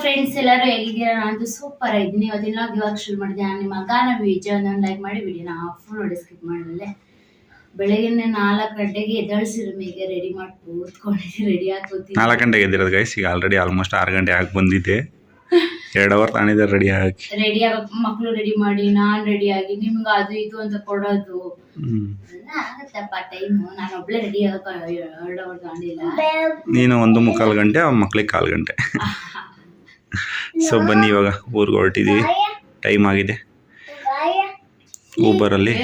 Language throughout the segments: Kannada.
ಫ್ರೆಂಡ್ಸ್ ಎಲ್ಲರೂ ಹೇಗಿದ್ದೀರಾ? ನಾನು ಸೂಪರ್ ಆಗಿದ್ದೀನಿ ಇವತ್ತಿನ ಲಾಗ್ ಇವಾಗ ಶುರು ಮಾಡಿದೆ. ನಾನು ನಿಮ್ಮ ಗಾನ ವಿಜಯ ಒಂದೊಂದು ಲೈಕ್ ಮಾಡಿ ವಿಡಿಯೋನ ಫುಲ್ ನೋಡಿ ಸ್ಕಿಪ್ ಮಾಡಲೇ ಬೆಳಗ್ಗೆ ನಾಲ್ಕು ಗಂಟೆಗೆ ಎದ್ದೇಳಿಸಿರೋ ಮೇಗೆ ರೆಡಿ ಮಾಡಿ ಕೂತ್ಕೊಂಡಿದ್ದೆ ರೆಡಿ ಆಗ್ತೀನಿ ನಾಲ್ಕು ಗಂಟೆಗೆ ಎದ್ದಿರೋದು ಗೈಸ್ ಈಗ ಆಲ್ರೆಡಿ ಆಲ್ಮೋಸ್ಟ್ ಆರು ಗಂಟೆ ಆಗಿ ಬಂದಿದ್ದೆ ಎರಡು ಅವರ್ ತಾನಿದೆ ರೆಡಿ ಆಗಿ ರೆಡಿ ಆಗ ಮಕ್ಕಳು ರೆಡಿ ಮಾಡಿ ನಾನು ರೆಡಿ ಆಗಿ ನಿಮ್ಗೆ ಅದು ಇದು ಅಂತ ಕೊಡೋದು. ಆಗತ್ತಪ್ಪ ಟೈಮು ನಾನು ಒಬ್ಳೆ ರೆಡಿ ಆಗಕ್ಕೆ ಎರಡು ಅವರ್ ನೀನು ಒಂದು ಮುಕ್ಕಾಲು ಗಂಟೆ ಮಕ್ಳಿಗೆ ಕಾಲು ಗಂಟೆ. ಸೊ ಬನ್ನಿ ಇವಾಗ ಊರಿಗೆ ಹೊರಟಿದ್ದೀವಿ ಟೈಮ್ ಆಗಿದೆ. ಊಬರಲ್ಲಿ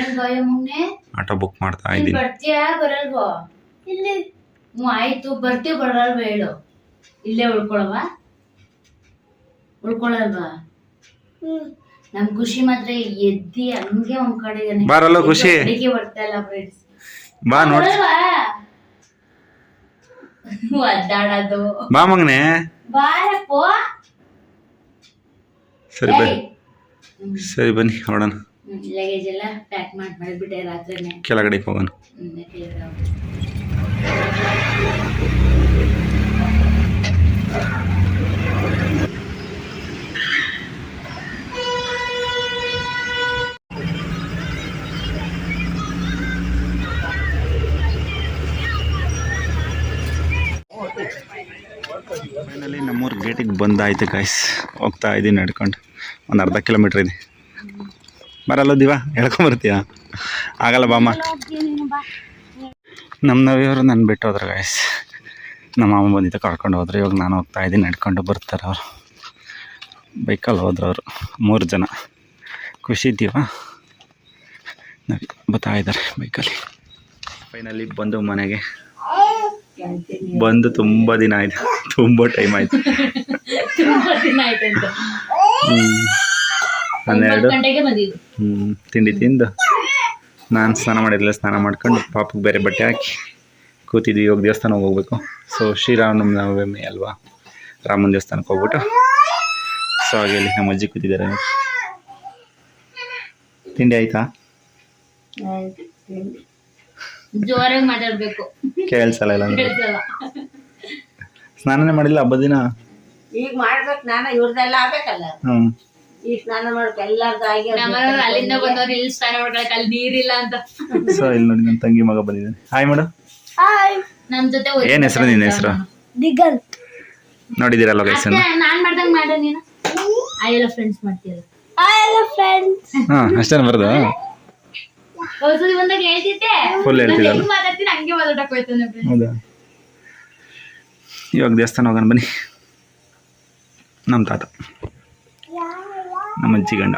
ಆಟೋ ಬುಕ್ ಮಾಡ್ತಾ ಇದ್ದೀನಿ. ಬರ್ತೀಯಾ ಬರಲ್ವೋ ಹ್ಞೂ ಆಯ್ತು. ಬರ್ತೀವಿ ಬರಲ್ವ ಹೇಳು? ಇಲ್ಲೇ ಉಳ್ಕೊಳವ ಉಳ್ಕೊಳಲ್ವಾ? ನಮ್ ಖುಷಿ ಮಾತ್ರ ಎದ್ದಿ ಹಂಗೆ ಒಂದ್ ಕಡೆ ಬಾರಲ್ಲ ಖುಷಿ. ಅಡಿಗೆ ಬರ್ತಾ ಇಲ್ಲ ಫ್ರೆಂಡ್ಸ್ ಬಾ ನೋಡಿ. ಒದ್ದಾಡೋದು ಬಾ ಮಗನೇ. ಬಾರಪ್ಪೋ. ಸರಿ ಬನ್ನಿ ಸರಿ ಬನ್ನಿ ನೋಡೋಣ ಲಗೇಜ್ ಎಲ್ಲ ಪ್ಯಾಕ್ ಮಾಡಿ ಮಾಡಿಬಿಟ್ಟೆ ರಾತ್ರಿನೇ. ಕೆಳಗಡೆಗೆ ಹೋಗೋಣ ಹ್ಮ್, ಫೈನಲಿ ನಮ್ಮೂರು ಗೇಟಿಗೆ ಬಂದಾಯಿತು ಗಾಯ್ಸ್ ಹೋಗ್ತಾ ಇದ್ದೀನಿ ನಡ್ಕೊಂಡು. ಒಂದು ಅರ್ಧ ಕಿಲೋಮೀಟ್ರ್ ಇದೆ. ಬರಲ್ಲ ದಿವಾ, ಹೇಳ್ಕೊಂಬರ್ತೀಯ? ಆಗಲ್ಲ ಬಾಮ್ಮ. ನಮ್ಮ ನವಿಯವರು ನನ್ನ ಬಿಟ್ಟು ಹೋದ್ರು ಗಾಯ್ಸ್ ನಮ್ಮ ಮಾಮ ಬಂದಿದ್ದ ಕರ್ಕೊಂಡು ಹೋದ್ರೆ. ಇವಾಗ ನಾನು ಹೋಗ್ತಾ ಇದ್ದೀನಿ ನಡ್ಕೊಂಡು ಬರ್ತಾರೆ ಅವರು. ಬೈಕಲ್ಲಿ ಹೋದ್ರು ಅವರು, ಮೂರು ಜನ. ಖುಷಿ ಇದ್ದೀವ? ನವಿ ಬರ್ತಾ ಇದ್ದಾರೆ ಬೈಕಲ್ಲಿ. ಫೈನಲಿ ಬಂದು ಮನೆಗೆ. ಬಂದು ತುಂಬ ದಿನ ಆಯ್ತು. ತುಂಬ ಟೈಮ್ ಆಯ್ತು. ತುಂಬಾ ದಿನ ಆಯ್ತಂತ ಹ್ಮ್. ಹನ್ನೆರಡು. ಒಂಬತ್ತು ಗಂಟೆಗೆ ಬಂದಿದ್ದು. ಹ್ಞೂ ತಿಂಡಿ ತಿಂದು. ನಾನು ಸ್ನಾನ ಮಾಡಿರಲಿಲ್ಲ ಸ್ನಾನ ಮಾಡ್ಕೊಂಡು ಪಾಪಕ್ಕೆ ಬೇರೆ ಬಟ್ಟೆ ಹಾಕಿ ಕೂತಿದ್ವಿ. ಇವಾಗ ದೇವಸ್ಥಾನಕ್ಕೆ ಹೋಗ್ಬೇಕು. ಸೊ ಶ್ರೀರಾಮನವಮಿ ಅಲ್ವಾ? ರಾಮನ ದೇವಸ್ಥಾನಕ್ಕೆ ಹೋಗ್ಬಿಟ್ಟು. ಸೊ ಹಾಗೆ ಇಲ್ಲಿ ನಮ್ಮ ಅಜ್ಜಿ ಕೂತಿದ್ದಾರೆ. ತಿಂಡಿ ಆಯ್ತಾ? ಜೋರಾಗಿ ಮಾತಾಡ್ಬೇಕು. ಕೇಳಿಸಲ್ಲ ಇಲ್ಲ ಅಂದ್ರೆ? ಕೇಳ್ಸಲ್ಲ. ಸ್ನಾನನೇ ಮಾಡಿಲ್ಲ ಹಬ್ಬದ ದಿನ? ಈಗ ಮಾಡ್ಬೇಕು ಸ್ನಾನ ಇವ್ರದೆಲ್ಲ ಆಗ್ಬೇಕಲ್ಲ. ಈ ಈಗ ಸ್ನಾನ ಮಾಡ್ಬೇಕು ಎಲ್ಲಾರ್ದು ಆಗಿ ನಮ್ಮನೆಯವ್ರು ಅಲ್ಲಿಂದ ಬಂದವ್ರು ಇಲ್ಲಿ ಸ್ನಾನ ಮಾಡ್ಕೊಳಕ್ ಅಲ್ಲಿ ನೀರಿಲ್ಲ ಅಂತ. ಸೊ ಇಲ್ಲಿ ನೋಡಿ ನನ್ನ ತಂಗಿ ಮಗ ಬಂದಿದ್ದಾನೆ. ಹಾಯ್ ಮೇಡಮ್ ನಮ್ ಜೊತೆ ಏನು ಹೆಸರು ನಿನ್ನ ಹೆಸರು? ದಿಗಲ್ ನೋಡಿದ್ದೀರಲ್ಲ ಗೈಸನ್ನು ನಾನ್ ಮಾಡ್ದಂಗ್ ಮಾಡು ನೀನು. ಆ ಎಲ್ಲ ಫ್ರೆಂಡ್ಸ್ ಮಾಡ್ತೀರ ಫ್ರೆಂಡ್ಸ್ ಹಾಂ ಅಷ್ಟೇನ ಬರ್ದು? ಒಂದ್ಸತಿ ಬಂದಾಗ ಹೇಳ್ತಿದ್ದೆ. Full ನಾನ್ ಹೇಳ್ತಿದ್ದಲ್ಲ. ಹೆಂಗ್ ಮಾತಾಡ್ತೀನಿ ಹಂಗೆ ಮಾತಾಡಕ್ ಹೋಯ್ತಾನೆ friends. ಹೌದಾ? ಇವಾಗ ದೇವಸ್ಥಾನ ಹೋಗೋಣ ಬನ್ನಿ. ನಮ್ಮ ತಾತ. ನಮ್ಮ ಅಜ್ಜಿ ಗಂಡ.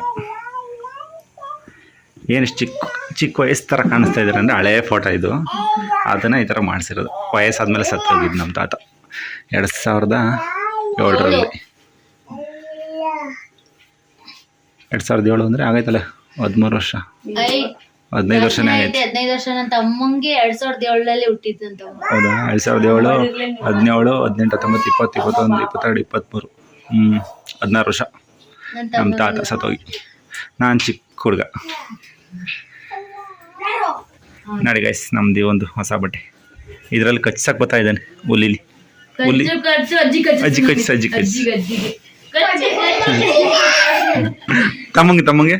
ಏನು ಚಿಕ್ಕ ಚಿಕ್ಕ ವಯಸ್ಸು ಥರ ಕಾಣಿಸ್ತಾ ಇದ್ದಾರೆ ಅಂದರೆ ಹಳೆಯ ಫೋಟೋ ಇದು. ಅದನ್ನು ಈ ಥರ ಮಾಡಿಸಿರೋದು. ವಯಸ್ಸಾದ್ಮೇಲೆ ಸತ್ತೋಗಿದ್ದು ನಮ್ಮ ತಾತ. ಎರಡು ಸಾವಿರದ ಏಳರಲ್ಲಿ. ಎರಡು ಸಾವಿರದ ಏಳು ಅಂದರೆ ಆಗೈತಲ್ಲ ಹದಿಮೂರು ವರ್ಷ. ಹದಿನೈದು ವರ್ಷನೇ ಐತೆ, ಆಗೈತೆ ಹದಿನೈದು ವರ್ಷ ನನ್ನ ತಮ್ಮಂಗೆ ಎರಡ್ ಸಾವಿರದ ಏಳಲ್ಲಿ ಹುಟ್ಟಿದ್ದಂತ ಹೌದಾ? ಎರಡು ಸಾವಿರದ ಏಳು ಹದಿನೇಳು ಹದಿನೆಂಟು ಹತ್ತೊಂಬತ್ತು ಇಪ್ಪತ್ತು ಇಪ್ಪತ್ತೊಂದು ಇಪ್ಪತ್ತೆರಡು ಇಪ್ಪತ್ತ್ಮೂರು. ಹ್ಞೂ ಹದಿನಾರು ವರ್ಷ. ನಮ್ಮ ತಾತ ಸತ್ತೋಗಿ. ನಾನು ಚಿಕ್ಕ ಹುಡುಗ. ನಡಿ ಗೈಸ್ ನಮ್ದು ಒಂದು ಹೊಸ ಬಟ್ಟೆ. ಇದರಲ್ಲಿ ಕಚ್ಸಕ್ಕೆ ಬರ್ತಾ ಇದ್ದಾನೆ ಹುಲಿಲಿ. ಹುಲಿ ಕಚ್ಚು ಕಚ್ಚು ಅಜ್ಜಿ ಕಚ್ಚು. ಅಜ್ಜಿ ಕಚ್ಚು. ತಮ್ಮಂಗೆ ತಮ್ಮಂಗೆ?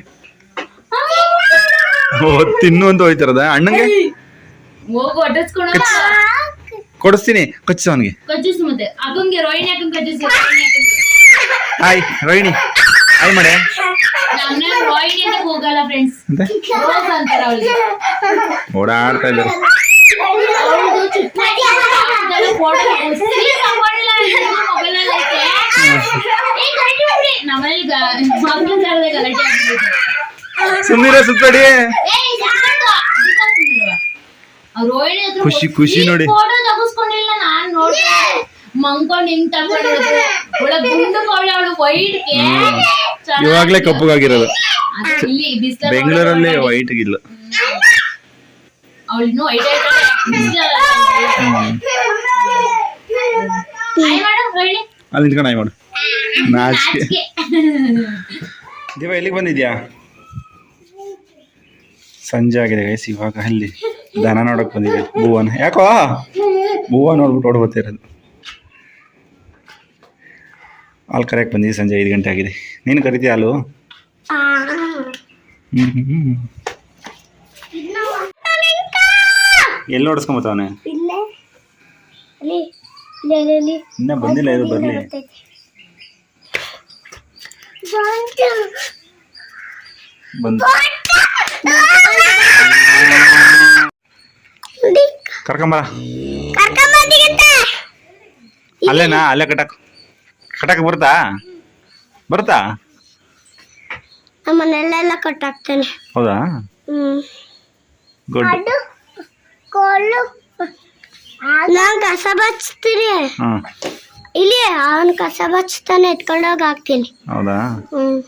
ತಿನ್ನು ಅಂತ ಹೋಯ್ತಿರದ? ಅಣ್ಣಂಗೆ? ಹೋಗು ಅಡ್ಡಸ್ಕೊಂಡು ಕೊಡಿಸ್ತೀನಿ. ಕಚ್ಚು ಅವನಿಗೆ. ಕಚ್ಚಿಸು ಮತ್ತೆ. ಅಕ್ಕಂಗೆ ರೋಹಿಣಿ ಅಕ್ಕಂಗೆ ಕಚ್ಚಿಸು. ಹಾಯ್ ರೋಹಿಣಿ. ಹಾಯ್ ಮಾಡೆ. ನಮ್ಮನೆ ರೋಹಿಣಿ ಅಂತ ಹೋಗಲ್ಲ ಫ್ರೆಂಡ್ಸ್ ಅಂತ ರೋಸ್ ಅಂತಾರ ಅವಳಿಗೆ. ಓಡಾಡ್ತಾ ಇದ್ದಾರೆ. ನಮ್ಮಲ್ಲಿ ಗಲಾಟೆ ಆಗ್ಬಿಟ್ಟಿದೆ. ಸುಮ್ಮನೆ ಸುತ್ತಡಿ ಖುಷಿ, ಖುಷಿ ನೋಡಿ. ಮಂಕೊಂಡ್ ಹಿಂಗ್ ತಗೊಂಡಿರೋದು. ಒಳಗ್ ಗುಂಡು ಅವಳು ಇವಾಗ್ಲೇ ಕಪ್ಪಗಾಗಿರೋದು. ಬೆಂಗಳೂರಲ್ಲಿ ವೈಟ್ ಇಲ್ಲ ಅವಳು ಇನ್ನೂ ವೈಟ್ ಮಾಡು ರೋಹಿಣಿ ಅಲ್ಲಿ ನಿಂತ್ಕೊಂಡು ಆಯ್ ಮಾಡು. ನಾಚಿಕೆ. ದೀಪ ದಿವ ಎಲ್ಲಿಗೆ ಬಂದಿದ್ಯಾ? ಸಂಜೆ ಆಗಿದೆ ಗೈಸ್ ಇವಾಗ ಅಲ್ಲಿ ದನ ನೋಡಕ್ ಬಂದಿದೆ ಭುವನ. ಯಾಕೋ? ಭುವ ನೋಡ್ಬಿಟ್ಟು ಓಡ್ಬೋತಿರೋದು ಹಾಲು ಕರೆಕ್ಟ್ ಬಂದಿದೆ ಸಂಜೆ ಐದು ಗಂಟೆ ಆಗಿದೆ. ನೀನು ಕರಿತೀಯ ಹಾಲು? ಎಲ್ಲಿ ನೋಡಿಸ್ಕೊಂಬತ್ತವನೆ ಇನ್ನೂ ಬಂದಿಲ್ಲ ಇದು ಬರಲಿ. ಬಂದು ಕರ್ಕೊಂಬರ ಅಲ್ಲೇನಾ? ಅಲ್ಲೇ ಕಟಕ್ ಕಟಕ್ ಬರ್ತಾ ಬರ್ತಾ ನಮ್ಮನೆಲ್ಲೆಲ್ಲ ಕಟ್ಟಾಕ್ತಾನೆ. ಹೌದಾ? ಹ್ಮ್. ಗುಡ್. ಕೋಲು. ನಾನ್ ಕಸ ಬಚ್ತೀನಿ. ಇಲ್ಲಿ ಅವನ್ ಕಸ ಬಚ್ತಾನೆ ಎತ್ಕೊಂಡೋಗಿ ಹಾಕ್ತೀನಿ. ಹೌದಾ? ಹ್ಮ್.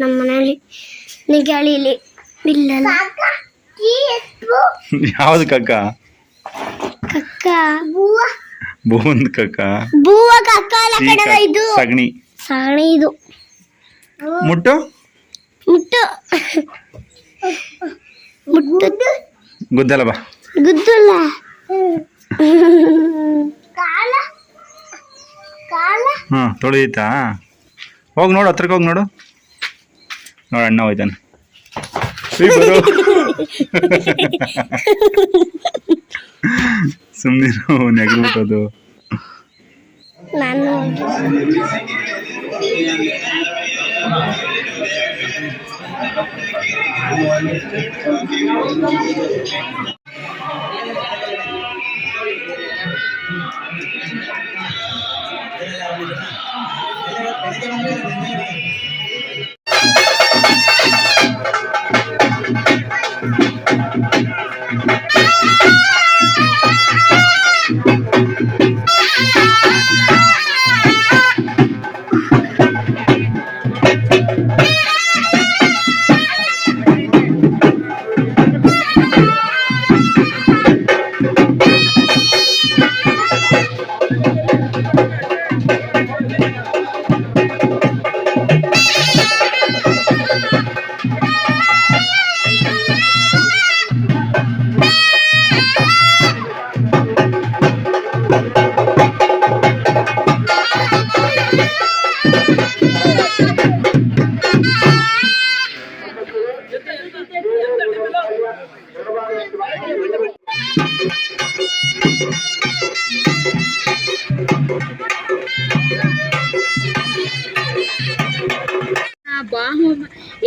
ನಮ್ಮ ಮನೇಲಿ ನಿಗಾಳಿಲಿ ಬಿಲ್ಲಲ್ಲ ಯಾವ್ದು ಕಕ್ಕ? ಕಕ್ಕ. ಬೂವ. ಬೂಂದ್ ಕಕ್ಕ? ಬೂವ ಕಕ್ಕ ಅಲ್ಲ ಈ ಕಣವ ಇದು. ಸಗಣಿ. ಸಾಣಿ ಇದು. ಮುಟ್ಟು? ಮುಟ್ಟು. ಮುಟ್ಟು. ಗುದ್ದಲ್ಲ ಬಾ. ಗುದ್ದಲ್ಲ ಕಾಲ. ಕಾಲ. ಹ್ಞೂ ತೊಳಿದೈತಾ ಹೋಗಿ ನೋಡು ಹತ್ರಕ್ಕೆ ಹೋಗಿ ನೋಡು. ನೋಡು ಅಣ್ಣ ಹೋಯ್ತಾನೆ. ಸುಮ್ಮನಿರು ನೆಗ್ಬಿಟ್ಟದು ನಾನು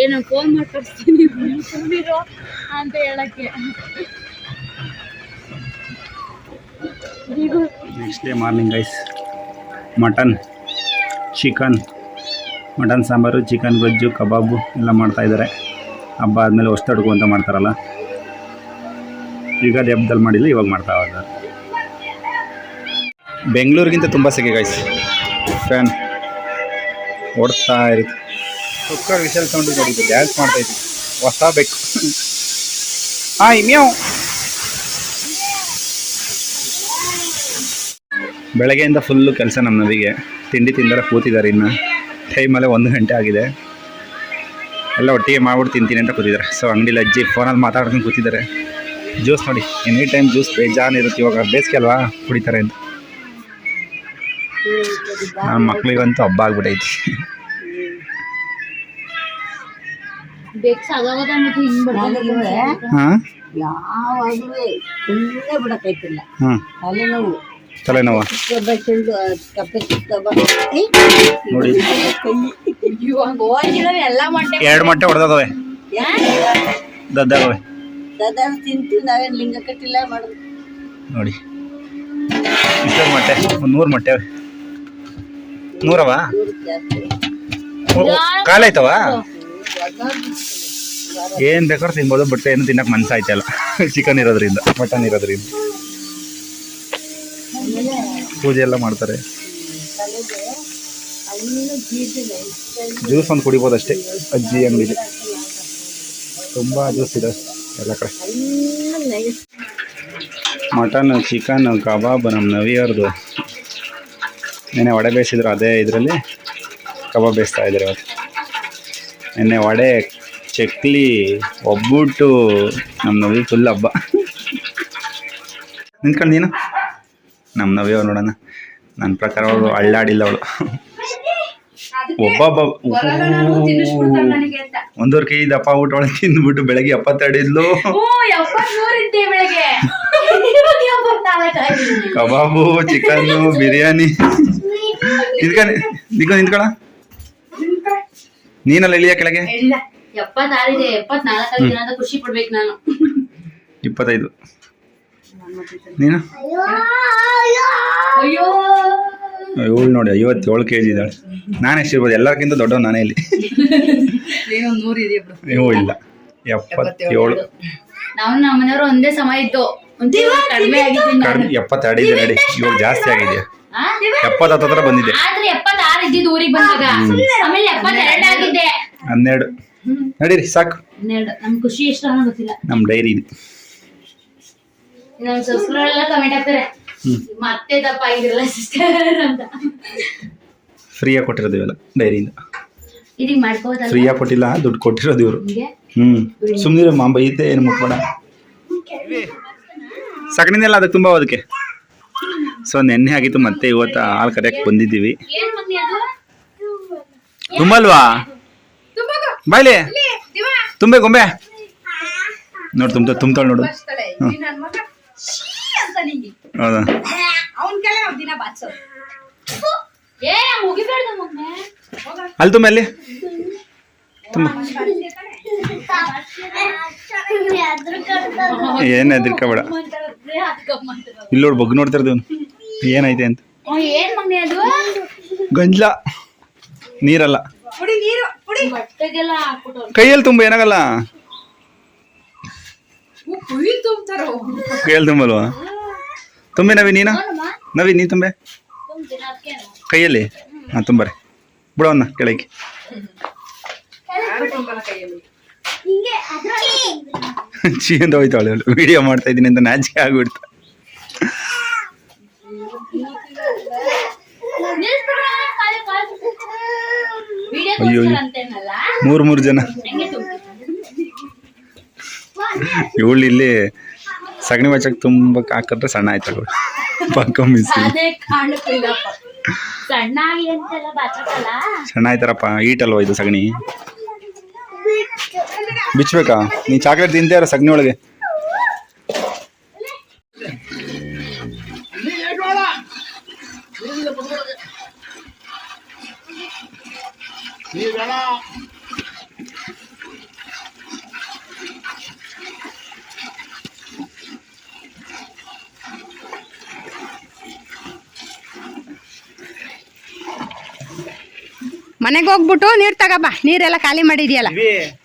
ಏನೋ ಫೋನ್ ಮಾಡ್ಕೊಡ್ತೀನಿ ತುಂಬಿರೋ ಅಂತ ಹೇಳಕ್ಕೆ. Next day morning guys mutton chicken mutton sambar chicken ಗೊಜ್ಜು ಕಬಾಬು ಎಲ್ಲ ಮಾಡ್ತಾ ಇದ್ದಾರೆ. ಹಬ್ಬ ಆದಮೇಲೆ ಹೊಸ್ತಡ್ಕು ಅಂತ ಮಾಡ್ತಾರಲ್ಲ. ಯುಗಾದಿ ಹಬ್ಬದಲ್ಲಿ ಮಾಡಿಲ್ಲ ಇವಾಗ ಮಾಡ್ತಾ ಇದ್ದಾರೆ. ಬೆಂಗಳೂರಿಗಿಂತ ತುಂಬ ಸೆಕೆ ಗೈಸ್ ಫ್ಯಾನ್ ಓಡ್ತಾ ಇರುತ್ತೆ. ಕುಕ್ಕರ್ ವಿಷಲ್ ಸೌಂಡ್ ನೋಡಿ ಡ್ಯಾನ್ಸ್ ಮಾಡ್ತಾ ಇದ್ವಿ ಹೊಸ ಬೇಕು. ಹಾ ಇಮ್ಯಾವ್? ಬೆಳಗ್ಗೆಯಿಂದ ಫುಲ್ಲು ಕೆಲಸ ನಮ್ಮ ನದಿಗೆ. ತಿಂಡಿ ತಿಂದರೆ ಕೂತಿದ್ದಾರೆ ಇನ್ನು. ಟೈಮಲ್ಲೇ ಒಂದು ಗಂಟೆ ಆಗಿದೆ. ಎಲ್ಲ ಒಟ್ಟಿಗೆ ಮಾಡ್ಬಿಟ್ಟು ತಿಂತೀನಿ ಅಂತ ಕೂತಿದ್ದಾರೆ. ಸೊ ಅಂಗಡಿಲಿ ಅಜ್ಜಿ ಫೋನಲ್ಲಿ ಮಾತಾಡ್ಕೊಂಡು ಕೂತಿದ್ದಾರೆ. ಜ್ಯೂಸ್ ನೋಡಿ ಎನಿ ಟೈಮ್ ಜ್ಯೂಸ್ ಬೇಜಾನ್ ಇರುತ್ತೆ. ಇವಾಗ ಬೇಸಿಗೆ ಅಲ್ವಾ? ಕುಡಿತಾರೆ ಅಂತ. ನನ್ನ ಮಕ್ಳಿಗಂತೂ ಹಬ್ಬ ಆಗ್ಬಿಟ್ಟೈತಿ ಹಾಂ? ಯಾವಾಗಲೂ ಸುಮ್ಮನೆ ಬಿಡಕೈತಿಲ್ಲ ಹಾಂ. ತಲೆನೋವು. ತಲೆನೋವ? ನೋಡಿ. ಎರಡು ಮೊಟ್ಟೆ ಹೊಡೆದವೆ ದದ್ದಾಗವೆ ದಾದಾ ತಿಂತೀವಿ ನಾವೇನು ಲಿಂಗ ಕಟ್ಟಿಲ್ಲ ಮಾಡೋದು. ನೋಡಿ. ಇಷ್ಟೊಂದು ಮೊಟ್ಟೆ ಒಂದು ನೂರು ಮೊಟ್ಟೆ. ನೂರವಾ? ಕಾಲಾಯ್ತವ? ಏನು ಬೇಕಾದ್ರೂ ತಿನ್ಬೋದು, ಬಟ್ ಏನು ತಿನ್ನಕ್ಕೆ ಮನ್ಸಾಯ್ತಲ್ಲ ಚಿಕನ್ ಇರೋದ್ರಿಂದ, ಮಟನ್ ಇರೋದ್ರಿಂದ. ಪೂಜೆ ಎಲ್ಲ ಮಾಡ್ತಾರೆ. ಜ್ಯೂಸ್ ಒಂದು ಕುಡಿಬೋದು ಅಷ್ಟೇ, ಅಜ್ಜಿ ಅಂಗಡಿಲಿ ತುಂಬ ಜ್ಯೂಸ್ ಇದೆ ಎಲ್ಲ ಕಡೆ. ಮಟನ್, ಚಿಕನ್, ಕಬಾಬ್ ನಮ್ಮ ನವಿಯವ್ರದ್ದು ನೆನೆ ವಡೆ ಬೇಯಿಸಿದ್ರು, ಅದೇ ಇದರಲ್ಲಿ. ಕಬಾಬ್ ಬೇಯಿಸ್ತಾ ಇದ್ದಾರೆ ಇವತ್ತು. ನೆನ್ನೆ ವಡೆ ಚಕ್ಲಿ ಒಬ್ಬಟ್ಟು ನಮ್ಮ ನವಿ ಫುಲ್ ಹಬ್ಬ. ನಿಂತ್ಕೊಂಡು ನೀನು? ನಮ್ಮ ನವಿಯವ್ರು ನೋಡೋಣ? ನನ್ನ ಪ್ರಕಾರ ಅವಳು ಅಳ್ಳಾಡಿಲ್ಲ ಅವಳು. ಒಬ್ಬೊಬ್ಬ ಒಂದೂವರೆ ಕೆ ಜಿ ದಪ್ಪ ಊಟ ಒಳಗೆ ತಿಂದ್ಬಿಟ್ಟು ಬೆಳಗ್ಗೆ ಎಪ್ಪತ್ತೆರಡಿದ್ಲು. Kebab chicken biryani. ನಿಂತ್ಕೊಂಡು ನಿಂತ್ಕೊಳ್ಳ ನಿಂತ್ಕೊಳ. ನೀನಲ್ಲ ಇಳಿಯ ಕೆಳಗೆ? ಇಲ್ಲ ಎಪ್ಪತ್ತಾರಿದೆ ಎಪ್ಪತ್ನಾಲ್ಕು ಆಗಿದ್ದೀನಿ ಅಂತ ಖುಷಿ ಪಡ್ಬೇಕು ನಾನು. ಇಪ್ಪತ್ತೈದು. ನೀನು ಅಯ್ಯೋ! ಇವಳು ನೋಡಿ ಐವತ್ತೇಳು ಕೆ ಜಿ ಇದ್ದಾಳೆ. ನಾನು ಎಷ್ಟಿರ್ಬೋದು? ಎಲ್ಲರಿಗಿಂತ ದೊಡ್ಡವ ನಾನೇ ಇಲ್ಲಿ. ಅಯ್ಯೋ ಇಲ್ಲ. ಎಪ್ಪತ್ತೇಳು. ನಾವು ನಮ್ಮ ಮನೆಯವರು ಒಂದೇ ಸಮಯ ಇದ್ದು. ಒಂಚೂರು ಕಡಿಮೆ ಎಪ್ಪತ್ತೆರಡು ಇದೆ ನಡಿ ಇವಾಗ ಜಾಸ್ತಿ ಆಗಿದೆಯಾ? ಎಪ್ಪತ್ತು ಹತ್ರ ಬಂದಿದೆ. ಆದ್ರೆ ಎಪ್ಪತ್ತಾರು ಇದ್ದಿದ್ದು ಊರಿಗೆ ಬಂದಾಗ ಆಮೇಲೆ ಎಪ್ಪತ್ತೆರಡು ಆಗಿದ್ದೆ ಹನ್ನೆರಡು ನಡೀರಿ ಸಾಕು. ಹನ್ನೆರಡು. ನಮ್ ಖುಷಿ ಎಷ್ಟು ಅನ್ನೋ ಗೊತ್ತಿಲ್ಲ. ನಮ್ಮ ಡೈರಿ ಇದೆ. ನಮ್ ಸಬ್ಸ್ಕ್ರೈಬರ್ ಎಲ್ಲ ಕಮೆಂಟ್ ಹಾಕ್ತಾರೆ. ಹ್ಮ್. ಮತ್ತೆ ದಪ್ಪ ಆಗಿರಲ್ಲ ಸಿಸ್ಟರ್ ಅಂತ. ಫ್ರೀಯಾಗಿ ಕೊಟ್ಟಿರೋದು ಇವೆಲ್ಲ ಡೈರಿಯಿಂದ. ಇದೀಗ ಮಾಡ್ಕೋದಲ್ಲ ಫ್ರೀಯಾಗಿ ಕೊಟ್ಟಿಲ್ಲ ದುಡ್ಡು ಕೊಟ್ಟಿರೋದು ಇವರು. ಹ್ಞೂ ಸುಮ್ಮನೆ ಮಾಂಬ ಐತೆ ಏನು ಮುಟ್ಬೇಡ. ಸಗಣಿನೆಲ್ಲ ಅದಕ್ಕೆ ತುಂಬ ಅದಕ್ಕೆ ಸೊ ನೆನ್ನೆ ಆಗಿತ್ತು ಮತ್ತೆ ಇವತ್ತು ಹಾಲು ಕರೆಯಕ್ಕೆ ಬಂದಿದ್ದೀವಿ. ತುಂಬಲ್ವಾ? ಬಾಯ್ಲಿ. ತುಂಬೆ ಗೊಂಬೆ. ನೋಡು ತುಂಬ ತುಂಬ್ತಾಳೆ ನೋಡು. ಹೌದಾ? ಅಲ್ಲಿ ತುಂಬ ಅಲ್ಲಿ. ತುಂಬ. ಏನು ಹೆದರ್ಕೋಬೇಡ. ಇಲ್ಲಿ ನೋಡಿ ಬಗ್ ನೋಡ್ತಾ ಇರ್ತೀವಿ ಏನೈತೆ ಅಂತ. ಗಂಜ್ಲ. ನೀರಲ್ಲ. ಕೈಯಲ್ಲಿ ತುಂಬ ಏನಾಗಲ್ಲ. ಕೈಯಲ್ಲಿ ತುಂಬಲ್ವಾ? ತುಂಬೆ ನವಿ ನೀನ? ನವಿ ನೀ ತುಂಬೆ. ಕೈಯಲ್ಲಿ? ಹಾಂ ತುಂಬರೆ ಬಿಡೋಣ ಕೆಳಗೆ. ಚೀ. ಅಂತ ಹೋಯ್ತಾಳೆ ಅವಳು. ವಿಡಿಯೋ ಮಾಡ್ತಾ ಇದ್ದೀನಿ ಅಂತ ನಾಚಿಕೆ ಆಗ್ಬಿಡ್ತು. ಅಯ್ಯೋ. ವಿಡಿಯೋ ಮೂರ್ ಮೂರು ಮೂರು ಜನ ಇವಳು ಇಲ್ಲಿ ಸಗಣಿ ಬಚ್ಚಕ್ ತುಂಬ ಹಾಕಿದ್ರೆ ಸಣ್ಣ ಆಯ್ತಾಳು ಪಕ್ಕ ಮಿಸ್ ಸಣ್ಣ ಆಯ್ತಾರಪ್ಪ. ಈಟಲ್ವ ಇದು ಸಗಣಿ? ಬಿಚ್ಚಬೇಕಾ ನೀ ಚಾಕ್ಲೇಟ್ ತಿಂತೇ ಇರೋ ಸಗ್ನಿ ಒಳಗೆ? ಮನೆಗೆ ಹೋಗ್ಬಿಟ್ಟು ನೀರ್ ತಗೋಬಾ ನೀರೆಲ್ಲ ಖಾಲಿ ಮಾಡಿದ್ಯಲ್ಲ.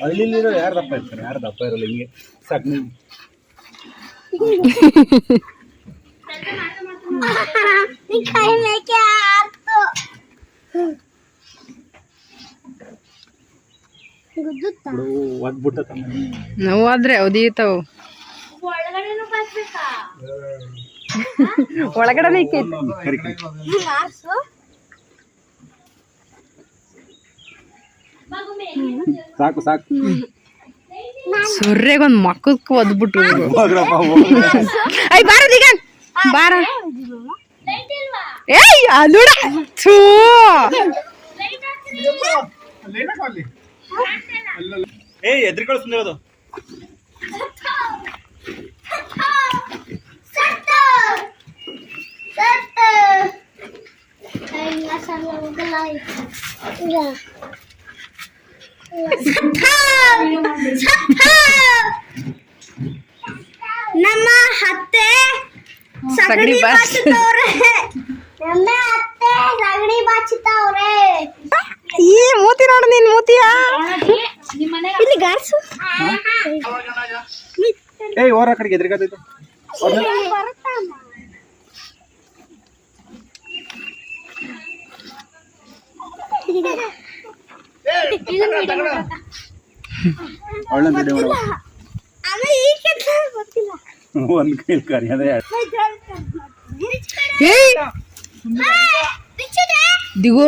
ಹಳ್ಳಿಲಿರೋ ಯಾರು ದಪ್ಪ ಇರ್ತಾರೆ? ಯಾರು ದಪ್ಪ ಇರಲ್ಲ ಹಿಂಗೆ? ಸಗಣಿ ಒದ್ಬಿಟ್ಟ ನೋವಾದ್ರೆ ಅವದೀತಾವು ಒಳಗಡೆನೂ ಬಾಚ್ಬೇಕಾ ಒಳಗಡೆನೆ ಇಕ್ಕೈತಿ ಸಾಕು ಸಾಕು. ಸೊರ್ರೆಗೊಂದ್ ಮಕ್ಕಕ್ ಒದ್ಬಿಟ್ಟು ಹೋಗ್ರಪ್ಪ ಐ ಬಾರ ಈಗ. ಬಾರ. ಏಯ್ ಅದುಡ ಥೂ. ಲೈಟ್ ಹಾಕ್ತೀನಿ ಅಲ್ಲಿ ಏ ಎದ್ರಿಗಳು ಸುಮ್ಮನೆ ಅದು ನಮ್ಮ ಅತ್ತೆ ಸಗಣಿ ಬಾಚಿತವ್ರೆ ನಮ್ಮ ಅತ್ತೆ ಸಗಣಿ ಬಾಚಿತವ್ರೆ ಈ ಮೂತಿ ನೋಡು ನೀನ್ ಮೂತಿಯ? ಇಲ್ಲಿ ಗಾರ್ಸು ಏಯ್ ಓರ ಕಡೆಗೆ ಎದುರಿಗತ್ತೈತೆ ಒಳ್ಳೆ ವಿಡಿಯೋ ಮಾಡುವ ಒಂದು ಕೈಲಿ ಕರಿ ಅದೇ. ದಿಗು.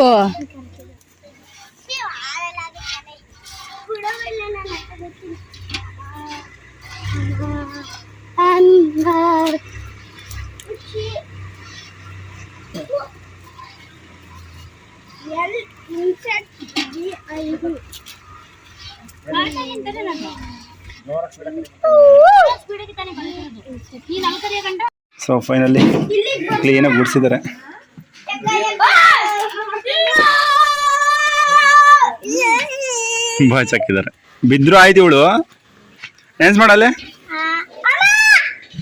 ಐದು ಸೊ ಫೈನಲಿ ಕ್ಲೀನಾಗಿ ಗುಡಿಸಿದ್ದಾರೆ. ಬಾಚ್ ಹಾಕಿದ್ದಾರೆ ಬಿದ್ರು ಆಯ್ತು ಇವಳು. ಡ್ಯಾನ್ಸ್ ಮಾಡಲ್ಲ?